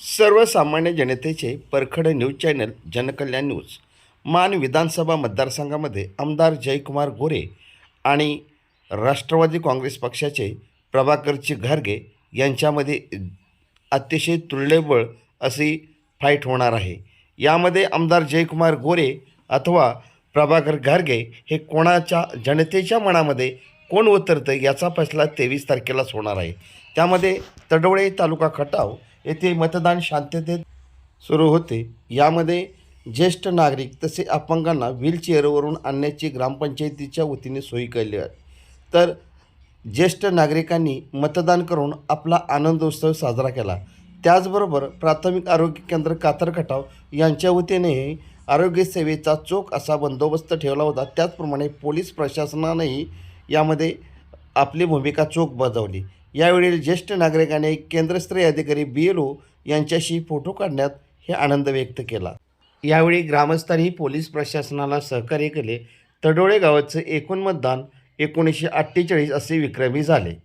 सर्वसामान्य जनतेचे परखड न्यूज चॅनल जनकल्याण न्यूज मान विधानसभा मतदारसंघामध्ये आमदार जयकुमार गोरे आणि राष्ट्रवादी काँग्रेस पक्षाचे प्रभाकरची घारगे यांच्यामध्ये अतिशय तुल्यबळ अशी फाईट होणार आहे. यामध्ये आमदार जयकुमार गोरे अथवा प्रभाकर घारगे हे कोणाच्या जनतेच्या मनामध्ये कोण उतरतं याचा फैसला तेवीस तारखेलाच होणार आहे. त्यामध्ये तडोळे तालुका खटाव येथे मतदान शांततेत सुरू होते. यामध्ये ज्येष्ठ नागरिक तसे अपंगांना व्हीलचेअरवरून आणण्याची ग्रामपंचायतीच्या वतीने सोयी केली आहे तर ज्येष्ठ नागरिकांनी मतदान करून आपला आनंदोत्सव साजरा केला. त्याचबरोबर प्राथमिक आरोग्य केंद्र कातरखटाव यांच्या वतीनेही आरोग्यसेवेचा चोख असा बंदोबस्त ठेवला होता. त्याचप्रमाणे पोलीस प्रशासनानेही यामध्ये आपली भूमिका चोख बजावली. यावेळी ज्येष्ठ नागरिकाने केंद्रस्तरीय अधिकारी बी एल ओ यांच्याशी फोटो काढण्यात हे आनंद व्यक्त केला. यावेळी ग्रामस्थांनी पोलीस प्रशासनाला सहकार्य केले. तडोळे गावाचं एकूण मतदान एकोणीसशे अठ्ठेचाळीस असे विक्रमी झाले.